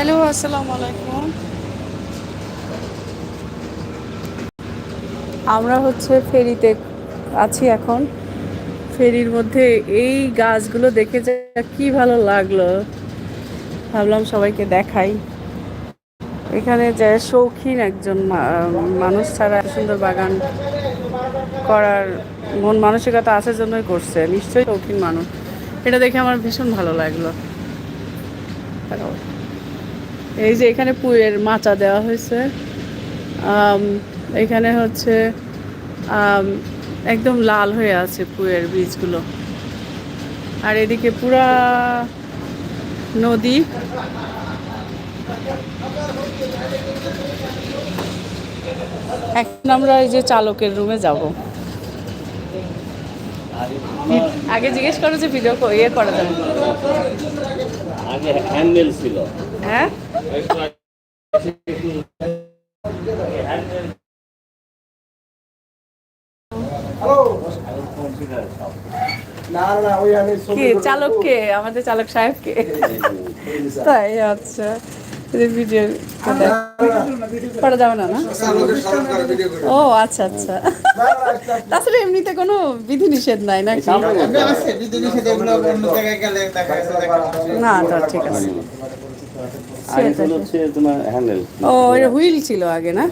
Hello, আসসালামু আলাইকুম। আমরা হচ্ছে ফেরিতে আছি এখন। ফেরির মধ্যে এই গাছগুলো দেখে যে কি ভালো লাগল। ভাবলাম সবাইকে দেখাই। এখানে যে শৌখিন একজন মানুষ ছাড়া সুন্দর বাগান করার মন মানসিকতা আছে জন্যই করছে। নিশ্চয়ই শৌখিন মানুষ। এটা দেখে আমার ভীষণ ভালো লাগল। এই যে এখানে পুয়ের মাচা দেওয়া হয়েছে। এখানে হচ্ছে একদম লাল হয়ে আছে পুয়ের বীজগুলো। আর এদিকে পুরা নদী। এখন আমরা এই যে চালকের রুমে যাব। আগে জিজ্ঞেস করো যে ভিডিও ইয়ে করা যাবে। আগে হ্যান্ডেল ছিল। হ্যাঁ? চালক কে আমাদের চালক সাহেব কে তাই আচ্ছা। না না? ও আচ্ছা আচ্ছা। তাছাড়া এমনিতে কোনো বিধি নিষেধ নাই নাকি? না ঠিক আছে। আগে হচ্ছে তোমার হ্যান্ডেল ও এটা হুইল ছিল আগে না?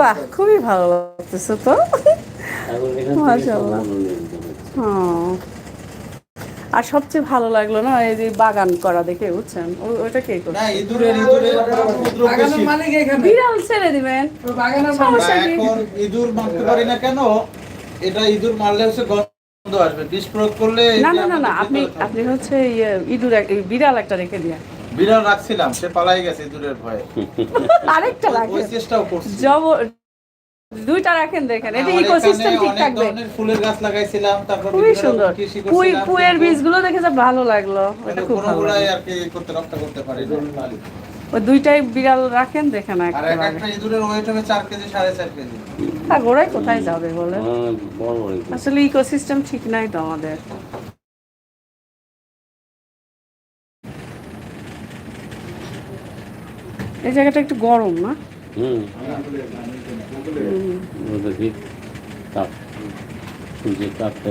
বাহ খুবই ভালো লাগতেছে তো। মাশাআল্লাহ। আর সবচেয়ে ভালো লাগল না এই যে বাগান করা দেখে বুঝছেন? ওটা কে করছে। বিড়াল ছেড়ে দিবেন। ইঁদুর মারতে পারি না কেন? এটা ইঁদুর মারলে হচ্ছে গন্ধ আসবে। বিষ প্রয়োগ করলে না না না না আপনি আপনি হচ্ছে ইয়ে ইঁদুর বিড়াল একটা রেখে দিয়া বিড়াল রাখছিলাম সে পালাই গেছে ইঁদুরের ভয়ে। আরেকটা ওই চেষ্টাও করছি। জব দুইটা রাখেন দেখেন এটা ইকোসিস্টেম ঠিক অনেক থাকবে। ধরনের ফুলের গাছ লাগাইছিলাম তারপর খুবই সুন্দর। কৃষি পুই পুয়ের বীজগুলো দেখে যা ভালো লাগল ওটা কিন্তু খুব ভালো আর কি করতে রক্ষা করতে পারি ওই দুইটাই বিড়াল রাখেন দেখেন আর একটা ইঁদুরের ওয়েট হবে চার কেজি সাড়ে চার কেজি। আর গোড়ায় কোথায় যাবে বলে একটু। আসলে ইকোসিস্টেম ঠিক নাই তো আমাদের। এই জায়গাটা একটু গরম না? হুম।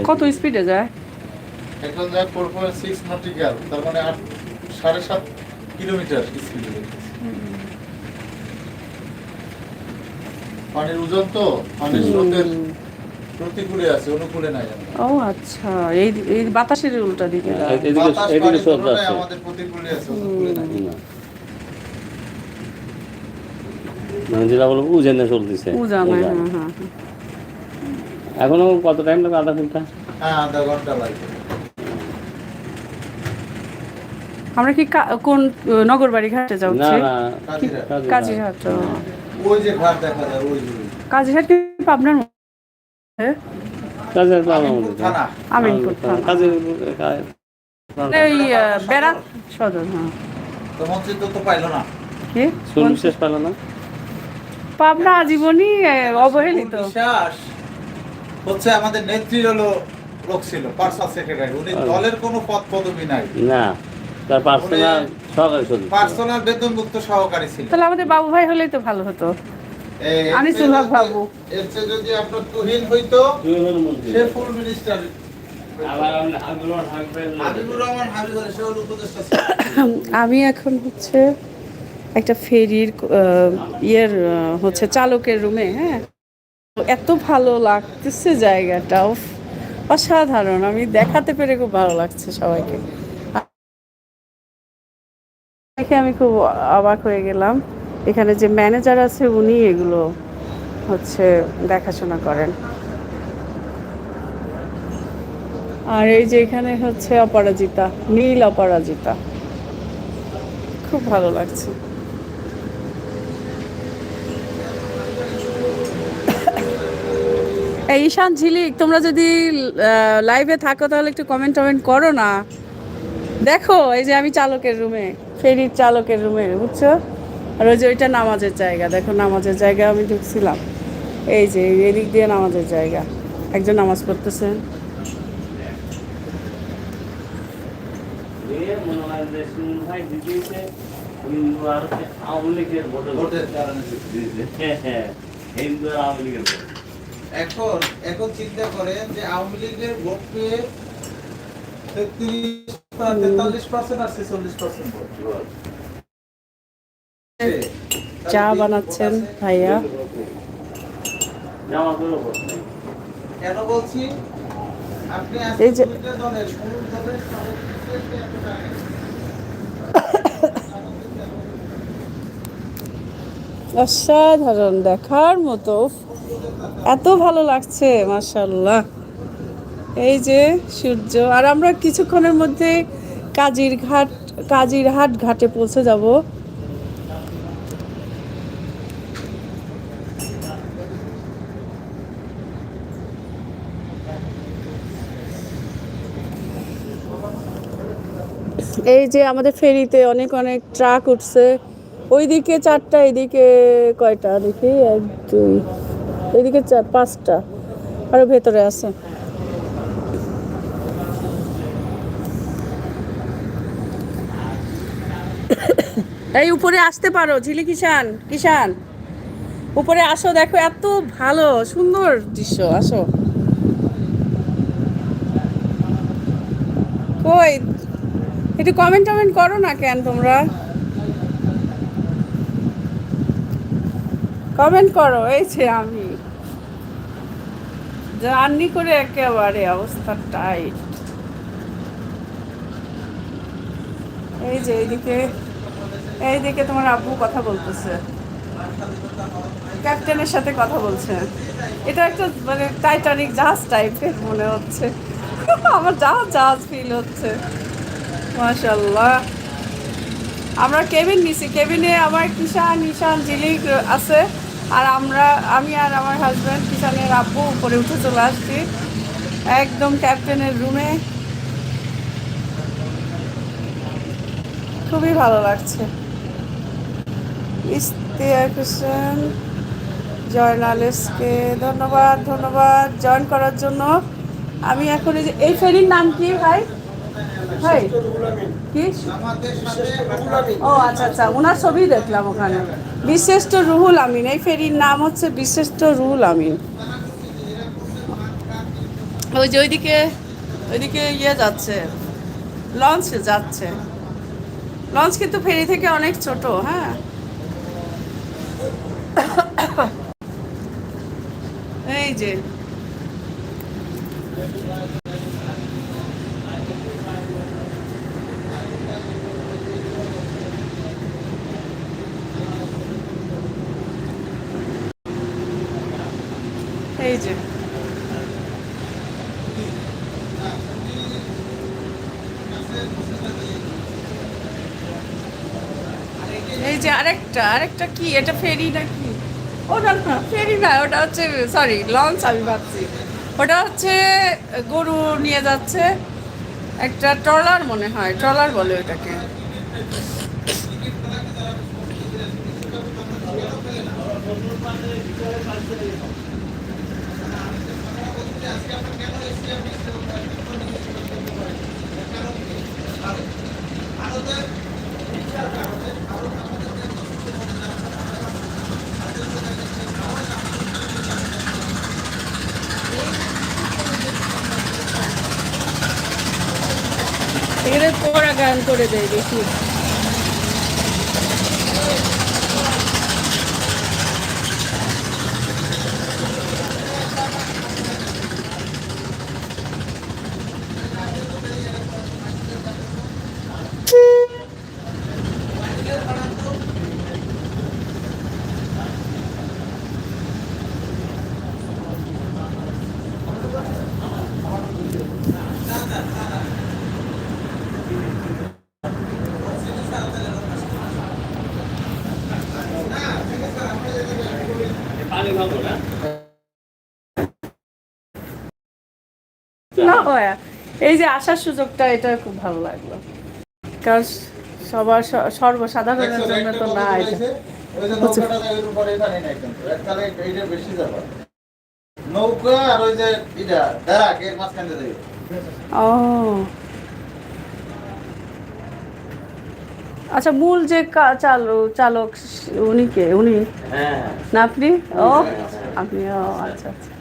কত স্পিডে যায়? এখন যায় ফোর পয়েন্ট সিক্স নটিক্যাল তার মানে আট সাড়ে সাত কিলোমিটার স্পিডে পানির ওজন তো পানির স্রোতের প্রতিকূলে আছে অনুকূলে নাই ও আচ্ছা এই এই বাতাসের উল্টা দিকে এদিকে এদিকে স্রোত আছে। আমাদের প্রতিকূলে আছে অনুকূলে নাই। না। মানে বলব উজেনে চলতেছে। উজান। হ্যাঁ হ্যাঁ হ্যাঁ। এখনও কত টাইম লাগে আধা ঘণ্টা? হ্যাঁ আধা ঘণ্টা লাগবে আমরা কি কোন নগরবাড়ি ঘাটে না যাচ্ছি না কাজিরা কাজে কাজীঘাট ওই যে ঘাট দেখা যায় ওই যে। কাজীঘাট কি পাবনার মধ্যে? কাজের পাবো আমিনপুর থানা। আমিনপুর থানা। আহ, ব্যারাক সদর হ্যাঁ। তো মন্ত্রী তো তো পাইলো না। কি? শুন বিশেষ পেল না? পাবনা আজীবনই অবহেলিত। বিশ্বাস হচ্ছে আমাদের নেত্রীর হলো লোক ছিল পার্সোনাল সেক্রেটারি। উনি আচ্ছা। দলের কোনো পদ পদবি নাই। না তার পার্সোনাল সহকারী সদস্য পার্সোনাল বেতনভুক্ত সহকারী ছিল তাহলে আমাদের বাবু ভাই হলেই তো ভালো হতো। হক যদি- বাবু। এর চেয়ে যদি আপনার তুহিন হইতো সে ফুল মিনিস্টার ছিল। আমি এখন হচ্ছে একটা ফেরির ইয়ের হচ্ছে চালকের রুমে হ্যাঁ? এত ভালো লাগতেছে জায়গাটা অসাধারণ। আমি দেখাতে পেরে খুব ভালো লাগছে সবাইকে। দেখে আমি খুব অবাক হয়ে গেলাম। এখানে যে ম্যানেজার আছে, উনি এগুলো হচ্ছে দেখাশোনা করেন। আর এই যে এখানে হচ্ছে অপরাজিতা, নীল অপরাজিতা। খুব ভালো লাগছে। ঈশান ঝিলিক তোমরা যদি লাইভে থাকো তাহলে একটু কমেন্ট টমেন্ট করো না। দেখো, এই যে আমি চালকের রুমে, ফেরির চালকের রুমে, বুঝছ? আর ওই যে ওইটা নামাজের জায়গা, দেখো নামাজের জায়গা আমি ঢুকছিলাম। এই যে এদিক দিয়ে নামাজের জায়গা। একজন নামাজ পড়তেছেন হিন্দু আওয়ামী লীগের ভোটে হ্যাঁ হ্যাঁ হিন্দু আওয়ামী লীগের এখন এখন চিন্তা করেন যে আওয়ামী লীগের ভোট পেয়ে তেতাল্লিশ পার্সেন্ট আর ছেচল্লিশ পার্সেন্ট ভোট। চা বানাচ্ছেন ভাইয়া। কেন বলছি? আপনি এই যে- দলের? অসাধারণ দেখার মতো। এত ভালো লাগছে মাশাল্লাহ এই যে সূর্য, আর আমরা কিছুক্ষণের মধ্যে কাজির ঘাট, কাজির হাট ঘাটে পৌঁছে যাব। এই যে আমাদের ফেরিতে অনেক অনেক ট্রাক উঠছে। ওইদিকে চারটা, এদিকে কয়টা? দেখি, এক, দুই এদিকে চার পাঁচটা। আরও ভেতরে আছে। এই উপরে আসতে পারো, ঝিলি কিষান কিষান উপরে আসো, দেখো এত ভালো, সুন্দর দৃশ্য, আসো। কই? একটু কমেন্ট টমেন্ট করো না কেন তোমরা? কমেন্ট করো, এই আমি। জার্নি করে একেবারে অবস্থা টাইট এই যে এইদিকে এইদিকে তোমার আব্বু কথা বলতেছে। ক্যাপ্টেনের সাথে কথা বলছে। এটা একটা মানে টাইটানিক জাহাজ টাইপের মনে হচ্ছে। আমার জাহাজ জাহাজ ফিল হচ্ছে। মাশাল্লাহ আমরা কেবিন নিছি। কেবিনে আমার কিষান ঈশান, জিলিক আছে। আর আমরা আমি আর আমার হাজব্যান্ড কিষানের আব্বু উপরে উঠে চলে আসছি। একদম ক্যাপ্টেনের রুমে খুবই ভালো লাগছে। ইস্তিয়াক হোসেন জয়নালেসকে ধন্যবাদ ধন্যবাদ জয়েন করার জন্য। আমি এখন এই যে এই ফেরির নাম কি ভাই? ভাই? কি? ও আচ্ছা আচ্ছা ওনার ছবি দেখলাম ওখানে। বিশিষ্ট রুহুল আমিন। এই ফেরির নাম হচ্ছে বিশিষ্ট রুহুল আমিন। ওই যে ওইদিকে ওইদিকে ইয়ে যাচ্ছে, লঞ্চ যাচ্ছে। লঞ্চ কিন্তু ফেরি থেকে অনেক ছোট হ্যাঁ। এই যে এই যে যে আরেকটা কি? এটা ফেরি নাকি? ওটা না, ফেরি না, ওটা হচ্ছে সরি লঞ্চ আমি ভাবছি। ওটা হচ্ছে, গরু নিয়ে যাচ্ছে, একটা ট্রলার মনে হয়, ট্রলার বলে ওটাকে এখানে তোরা গান করে দেয় দেখি না হয়। এই যে আসার সুযোগটা এটা খুব ভালো লাগল। কারণ সবার সর্বসাধারণের জন্য তো না এটা। নৌকা আর ওই যে দাঁড়াক এর মাঝখানে যাবে। ও। আচ্ছা মূল যে কা- চালক চালক উনি কে? উনি? হ্যাঁ। না আপনি? ও। আপনি ও আচ্ছা আচ্ছা।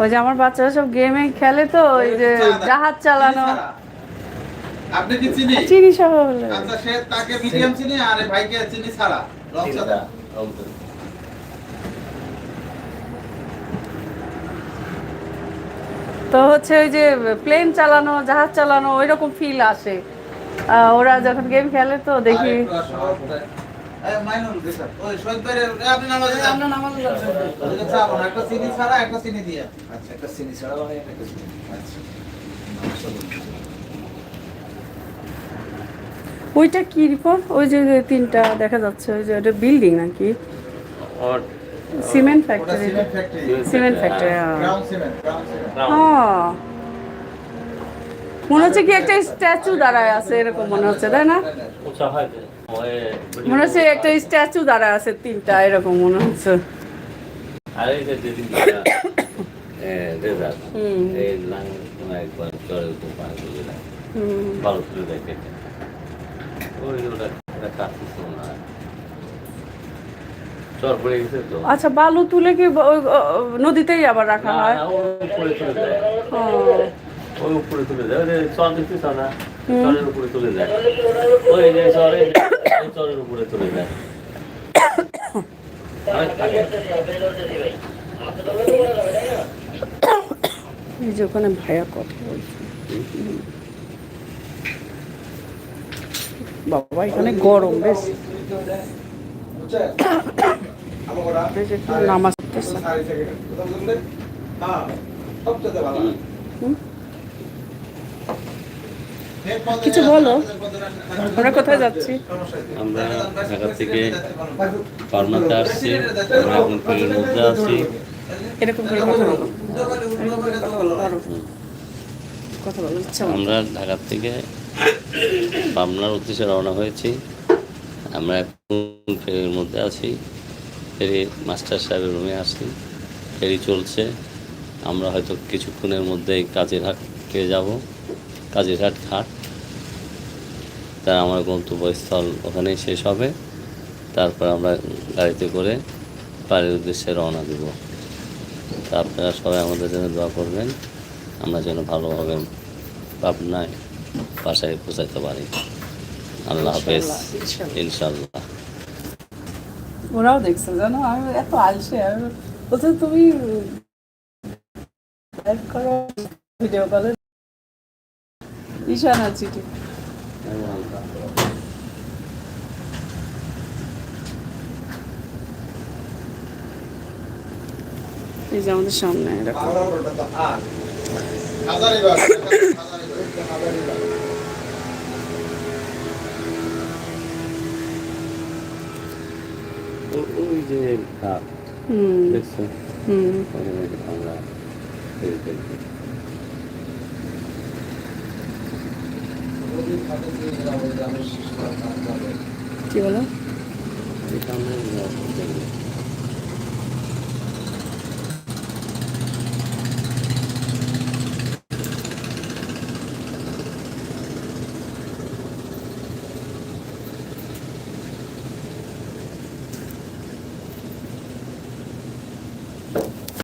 ওই যে আমার বাচ্চারা সব গেমে খেলে তো ওই যে জাহাজ চালানো। আপনি কি চিনি? চিনি সহ হলে আচ্ছা সে তাকে মিডিয়াম চিনি আর ভাইকে চিনি ছাড়া। রং সাদা তো হচ্ছে ওই যে প্লেন চালানো জাহাজ চালানো ওই রকম ফিল আসে ওরা যখন গেম খেলে তো দেখি। আচ্ছা একটা চিনি ছাড়া বানাই একটা চিনি আচ্ছা। ওইটা কি রিপোর্ট ওই যে তিনটা দেখা যাচ্ছে ওই যে ওটা বিল্ডিং নাকি? সিমেন্ট ফ্যাক্টরি সিমেন্ট ফ্যাক্টরি হ্যাঁ। মনে হচ্ছে কি একটা স্ট্যাচু দাঁড়ায় আছে এরকম মনে হচ্ছে তাই না? হয় মনে হচ্ছে একটা স্ট্যাচু দাঁড়ায় আছে তিনটা এরকম মনে হচ্ছে। আচ্ছা বালু তুলে কি নদীতেই আবার রাখা হয়? উপরে তুলে দেয়। উপরে তুলে না? হুম। চরের উপরে তুলে দেয়। ওই যে চরে ওই চরের উপরে তুলে দেয়। অনেক থাকে। এই যে ওখানে ভাইয়া কথা বলছে। বাবা এখানে গরম বেশ। নামাজ পড়তেছে। সাড়ে থেকে কোথাও বুঝলেন? হ্যাঁ, সবচেয়ে ভালো। হুম। কিছু বলো। আমরা কোথায় যাচ্ছি? আমরা ঢাকা থেকে ফার্মাতে আসছি আমরা এখন মধ্যে আছি। এরকম করে কথা বলো। কথা বলো আরও কথা বলো ইচ্ছা আমরা ঢাকা থেকে পাবনার উদ্দেশ্যে রওনা হয়েছি। আমরা এখন ফেরির মধ্যে আছি। ফেরি মাস্টার সাহেবের রুমে আছি। ফেরি চলছে। আমরা হয়তো কিছুক্ষণের মধ্যেই কাজিরহাট পেয়ে যাব। কাজিরহাট ঘাট। তার আমার গন্তব্যস্থল ওখানেই শেষ হবে। তারপর আমরা গাড়িতে করে বাড়ির উদ্দেশ্যে রওনা দেব। তা আপনারা সবাই আমাদের জন্য দোয়া করবেন। আমরা যেন ভালোভাবে পাবনায় বাসায় পৌঁছাতে পারি। আল্লাহ হাফেজ। ইনশাল্লাহ। ওরাও দেখছে জানো আমি এত আলসে আমি বলছে তুমি ভিডিও কলে আছি ঠিক এই যে আমাদের সামনে এরকম ওই যে হুম। দেখছ হুম ওখানে আমরা ফেরি দেখি। কি বলো।